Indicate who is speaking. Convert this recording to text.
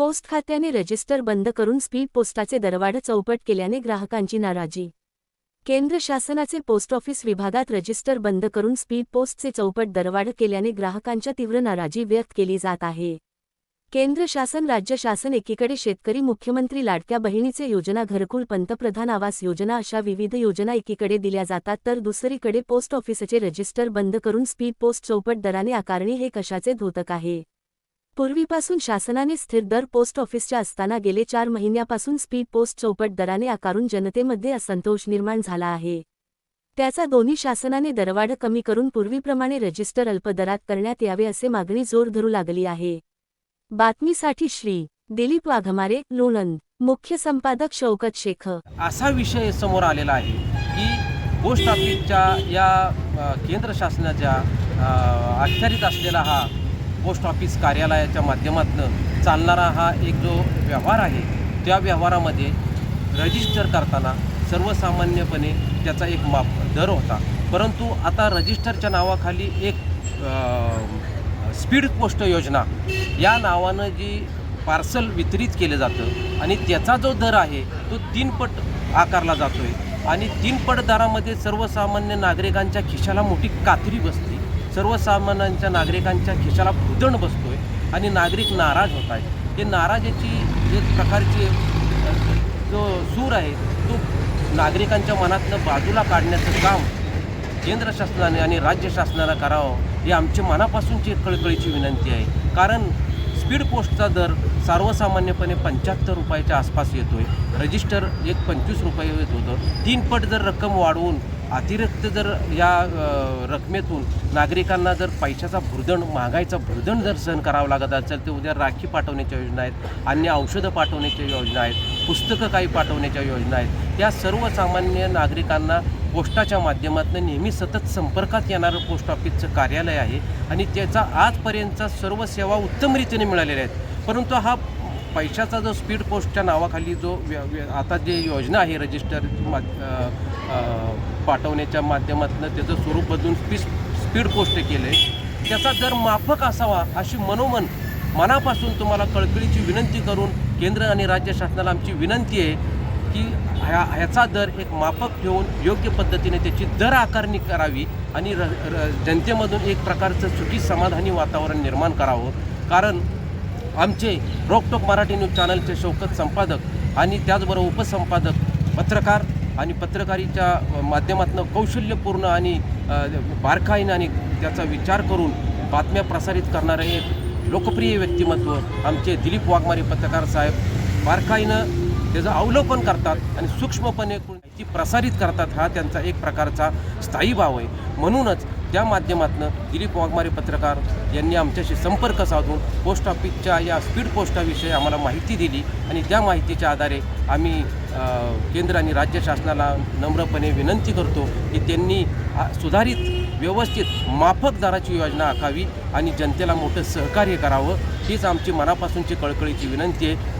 Speaker 1: Post खात्याने register बंद करून स्पीड पोस्टाचे दरवाढ चौपट केल्याने ग्राहकांची नाराजी. केंद्र शासनाचे पोस्ट ऑफिस विभागात रजिस्टर बंद करून स्पीड पोस्टचे चौपट दरवाढ केल्याने ग्राहकांच्या तीव्र नाराजी व्यक्त केली जात आहे. केंद्र शासन राज्य शासन एकीकडे शेतकरी मुख्यमंत्री लाडक्या बहिणीचे योजना घरकुल पंतप्रधान आवास योजना अशा विविध योजना एकीकडे दिल्या जातात तर दुसरीकडे पोस्ट ऑफिसचे रजिस्टर बंद करून स्पीड पोस्ट चौपट दराने आकारणी हे कशाचे धोतक आहे? पूर्वीपासून शासनाने स्थिर दर पोस्ट ऑफिसच्या असताना गेले चार महिन्यापासून स्पीड पोस्ट चौपट दराने आकारून जनतेमध्ये असंतोष निर्माण झाला आहे. त्याचा दोन्ही शासनाने दरवाढ कमी करून पूर्वीप्रमाणे रजिस्टर अल्पदरात करण्यात यावे असे मागणी जोर धरू लागली आहे. बातमीसाठी श्री. दिलीप वाघमारे लोणंद. मुख्य संपादक शौकत शेख
Speaker 2: असा विषय समोर आलेला आहे की पोस्ट ऑफिसच्या या केंद्र शासनाच्या अखत्यारीत असलेला हा पोस्ट ऑफिस कार्यालयाच्या माध्यमातून चालणारा हा एक जो व्यवहार आहे त्या व्यवहारामध्ये रजिस्टर करताना सर्वसामान्यपणे त्याचा एक माप दर होता. परंतु आता रजिस्टरच्या नावाखाली एक अ, स्पीड पोस्ट योजना या नावानं जी पार्सल वितरित केलं जातं आणि त्याचा जो दर आहे तो तीनपट आकारला जातो आहे आणि तीनपट दरामध्ये सर्वसामान्य नागरिकांच्या खिशाला मोठी कात्री बसते. सर्वसामान्यांच्या नागरिकांच्या खिशाला भुदण बसतोय आणि नागरिक नाराज होत आहेत. हे नाराजीची एक प्रकारची जो सूर आहे तो नागरिकांच्या मनातनं बाजूला काढण्याचं काम केंद्र शासनाने आणि राज्य शासनाला करावं ही आमची मनापासूनची एक कळकळीची विनंती आहे. कारण स्पीड पोस्टचा दर सर्वसामान्यपणे पंच्याहत्तर रुपयाच्या आसपास येतो आहे रजिस्टर एक पंचवीस रुपये येत होतं. तीन पट जर रक्कम वाढवून अतिरिक्त जर या रकमेतून नागरिकांना जर पैशाचा भुर्दण महागाईचा भुर्दण जर सहन करावं लागत असेल तर उद्या राखी पाठवण्याच्या योजना आहेत अन्य औषधं पाठवण्याच्या योजना आहेत पुस्तकं काही पाठवण्याच्या योजना आहेत या सर्वसामान्य नागरिकांना पोस्टाच्या माध्यमातून नेहमी सतत संपर्कात येणारं पोस्ट ऑफिसचं कार्यालय आहे आणि त्याचा आजपर्यंतचा सर्व सेवा उत्तम रीतीने मिळालेल्या आहेत. परंतु हा पैशाचा जो स्पीड पोस्टच्या नावाखाली जो व्य- व्य- आता जे योजना आहे रजिस्टर मा पाठवण्याच्या माध्यमातून त्याचं स्वरूप बदलून स्पी स्पीड पोस्ट केलं आहे त्याचा दर माफक असावा अशी मनोमन मनापासून तुम्हाला कळकळीची विनंती करून केंद्र आणि राज्य शासनाला आमची विनंती आहे. की ह्या ह्याचा दर एक माफक ठेवून योग्य पद्धतीने त्याची दर आकारणी करावी आणि र र जनतेमधून एक प्रकारचं चुकी समाधानी वातावरण निर्माण करावं. कारण आमचे रोकटोक मराठी न्यूज चॅनलचे शौकत संपादक आणि त्याचबरोबर उपसंपादक पत्रकार आणि पत्रकारीच्या माध्यमातून कौशल्यपूर्ण आणि बारकाईनं आणि त्याचा विचार करून बातम्या प्रसारित करणारे एक लोकप्रिय व्यक्तिमत्व आमचे दिलीप वाघमारे पत्रकार साहेब. बारकाईनं त्याचं अवलोकन करतात आणि सूक्ष्मपणे ती प्रसारित करतात हा त्यांचा एक प्रकारचा स्थायी भाव आहे. म्हणूनच त्या माध्यमातून दिलीप वाघमारे पत्रकार यांनी आमच्याशी संपर्क साधून पोस्ट ऑफिसच्या या स्पीड पोस्टाविषयी आम्हाला माहिती दिली आणि त्या माहितीच्या आधारे आम्ही केंद्र आणि राज्य शासनाला नम्रपणे विनंती करतो की त्यांनी सुधारित व्यवस्थित माफक दराची योजना आखावी आणि जनतेला मोठं सहकार्य करावं. हीच आमची मनापासूनची कळकळीची विनंती आहे.